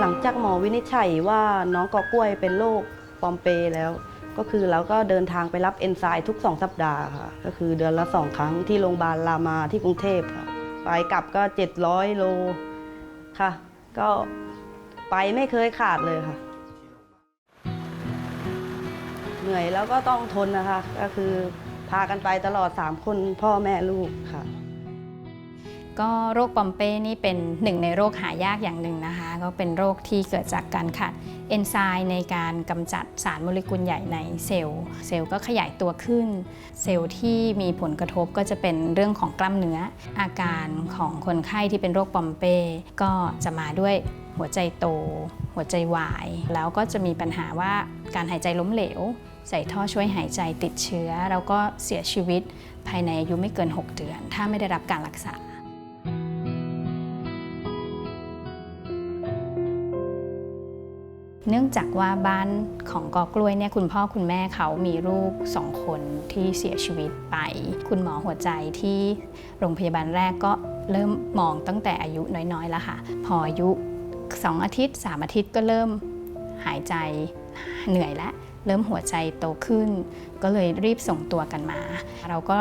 หลังจากหมอวินิจฉัยว่าน้องกอกล้วยเป็นโรคปอมเปแล้ว ก็คือเราก็เดินทางไปรับเอนไซม์ทุก 2 สัปดาห์ค่ะ ก็คือเดือนละ 2 ครั้งที่โรงพยาบาลรามาที่กรุงเทพค่ะ ไปกลับก็ 700 โลค่ะ ก็ไปไม่เคยขาดเลยค่ะ เหนื่อยแล้วก็ต้องทนนะคะ ก็คือ พากันไปตลอด 3 คนพ่อแม่ลูกค่ะ ก็โรคปอมเป้นี่เป็นหนึ่งในโรคหายากอย่างหนึ่งนะคะ ก็เป็นโรคที่เกิดจากการขาดเอนไซม์ในการกำจัดสารโมเลกุลใหญ่ในเซลล์ เซลล์ก็ขยายตัวขึ้น เซลล์ที่มีผลกระทบก็จะเป็นเรื่องของกล้ามเนื้อ อาการของคนไข้ที่เป็นโรคปอมเป้ก็จะมาด้วยหัวใจโต หัวใจวาย แล้วก็จะมีปัญหาว่าการหายใจล้มเหลว ใส่ท่อช่วยหายใจติดเชื้อ แล้วก็เสียชีวิตภายในอายุไม่เกิน 6 เดือน ถ้าไม่ได้รับการรักษาเนื่องจากว่าบ้านของกอกล้วยเนี่ยคุณพ่อคุณแม่เขามีลูกสองคนที่เสียชีวิตไป คุณหมอหัวใจที่โรงพยาบาลแรกก็เริ่มมองตั้งแต่อายุน้อยๆแล้วค่ะ พออายุ 2 อาทิตย์ 3 อาทิตย์ก็เริ่มหายใจ เหนื่อยแล้วเริ่มหัวใจโตขึ้น ก็เลยรีบส่งตัวกันมา เราก็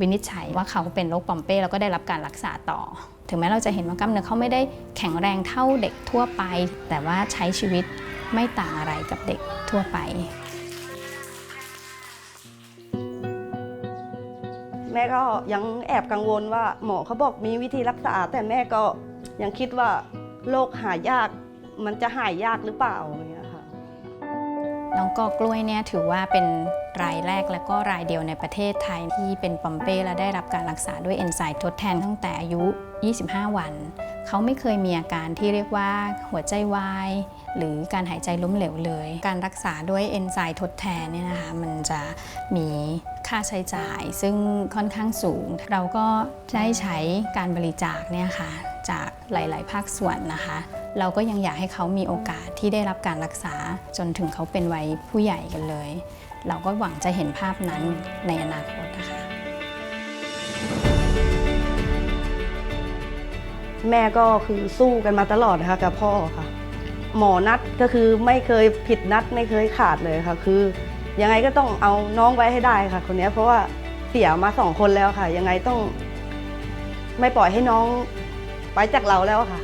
วินิจฉัยว่าเขาเป็นโรคปอมเป้แล้วก็ได้รับการรักษาต่อ ถึงแม้เราจะเห็นว่ากล้ามเนื้อเขาไม่ได้แข็งแรงเท่าเด็กทั่วไป แต่ว่าใช้ชีวิตไม่ต่างอะไรกับเด็กทั่วไป แม่ก็ยังแอบกังวลว่าหมอเขาบอกมีวิธีรักษา แต่แม่ก็ยังคิดว่าโรคหายากมันจะหายยากหรือเปล่าอย่างเงี้ย น้องกอกล้วยเนี่ยถือว่าเป็นรายแรกและก็รายเดียวในประเทศไทยที่เป็นปอมเป้และได้รับการรักษาด้วยเอนไซม์ทดแทนตั้งแต่อายุ 25 วัน เขาไม่เคยมีอาการที่เรียกว่าหัวใจวายหรือการหายใจล้มเหลวเลย การรักษาด้วยเอนไซม์ทดแทนเนี่ยนะคะมันจะมีค่าใช้จ่ายซึ่งค่อนข้างสูง เราก็ได้ใช้การบริจาคเนี่ยค่ะ จากหลาย ๆ ภาคส่วนนะคะ เราก็ยังอยากให้เขามีโอกาสที่ได้รับการรักษาจนถึงเขาเป็นวัยผู้ใหญ่กันเลย เราก็หวังจะเห็นภาพนั้นในอนาคตนะคะ แม่ก็คือสู้กันมาตลอดนะคะกับพ่อค่ะ หมอนัดก็คือไม่เคยผิดนัดไม่เคยขาดเลยค่ะ คือยังไงก็ต้องเอาน้องไว้ให้ได้ค่ะ คนนี้เพราะว่าเสียมาสองคนแล้วค่ะ ยังไงต้องไม่ปล่อยให้น้อง ไปจากเราแล้วค่ะ